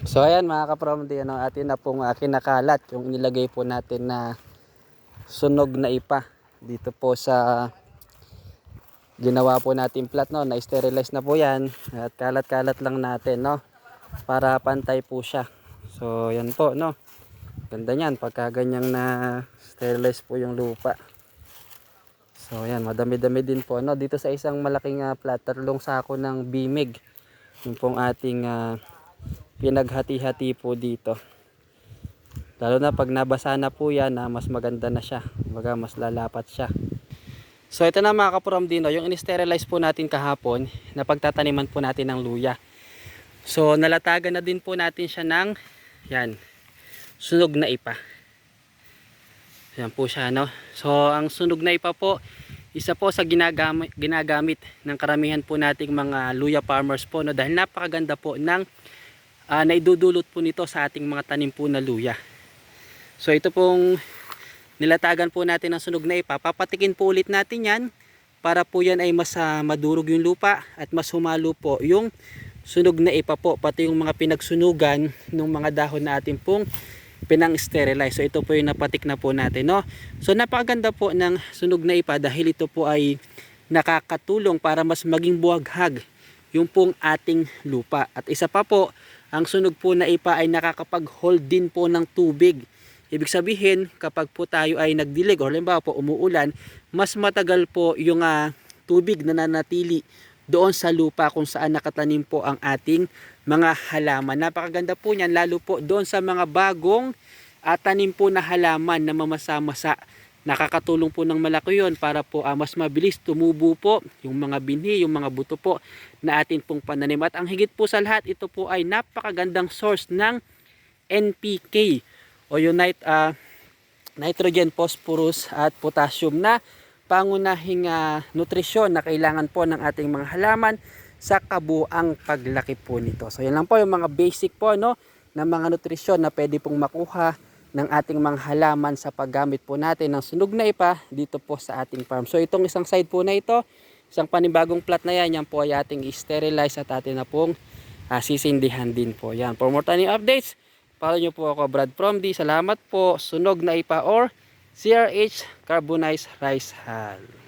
So ayan mga kapromdi, ano, atin na pong uh, kinakalat yung inilagay po natin na sunog na ipa dito po sa ginawa po natin plat no, na sterilize na po yan at kalat-kalat lang natin no para pantay po siya. So yan po no. Ganda niyan pagka ganyang na sterilize po yung lupa. So yan, madami-dami din po no dito sa isang malaking uh, platterlong sako ng bimig. Yung pong ating uh, pinaghati-hati po dito. Lalo na pag nabasa na po yan, na mas maganda na siya. Baga mas lalapat siya. So ito na mga kapuram dino, yung in-sterilize po natin kahapon na pagtataniman po natin ng luya. So nalatagan na din po natin siya ng yan, sunog na ipa. Yan po siya no. So ang sunog na ipa po, isa po sa ginagamit, ginagamit ng karamihan po nating mga luya farmers po no dahil napakaganda po ng uh, naidudulot po nito sa ating mga tanim po na luya. So ito pong nilatagan po natin ng sunog na ipa. Papatikin po ulit natin yan para po yan ay mas uh, madurog yung lupa at mas humalo po yung sunog na ipa po. Pati yung mga pinagsunugan ng mga dahon na ating pong pinang-sterilize. So ito po yung napatik na po natin. No? So napakaganda po ng sunog na ipa dahil ito po ay nakakatulong para mas maging buwaghag yung pong ating lupa. At isa pa po, ang sunog po na ipa ay nakakapag-hold din po ng tubig. Ibig sabihin, kapag po tayo ay nagdilig o halimbawa po umuulan, mas matagal po yung uh, tubig na nanatili doon sa lupa kung saan nakatanim po ang ating mga halaman. Napakaganda po niyan lalo po doon sa mga bagong uh, tanim po na halaman na mamasa-masa. Nakakatulong po ng malaki yon para po uh, mas mabilis tumubo po yung mga binhi, yung mga buto po na atin pong pananim. At ang higit po sa lahat, ito po ay napakagandang source ng NPK o yung nit, uh, nitrogen, phosphorus at potassium na pangunahing uh, nutrisyon na kailangan po ng ating mga halaman sa kabuang paglaki po nito. So yan lang po yung mga basic po no ng mga nutrisyon na pwede pong makuha ng ating mga halaman sa paggamit po natin ng sunog na ipa dito po sa ating farm. So itong isang side po na ito, isang panibagong plat na yan, yan po ay ating sterilize at atin na pong uh, sisindihan din po. Yan. For more tiny updates, Follow nyo po ako Brad from D. Salamat po. Sunog na ipa or CRH Carbonized Rice Hull.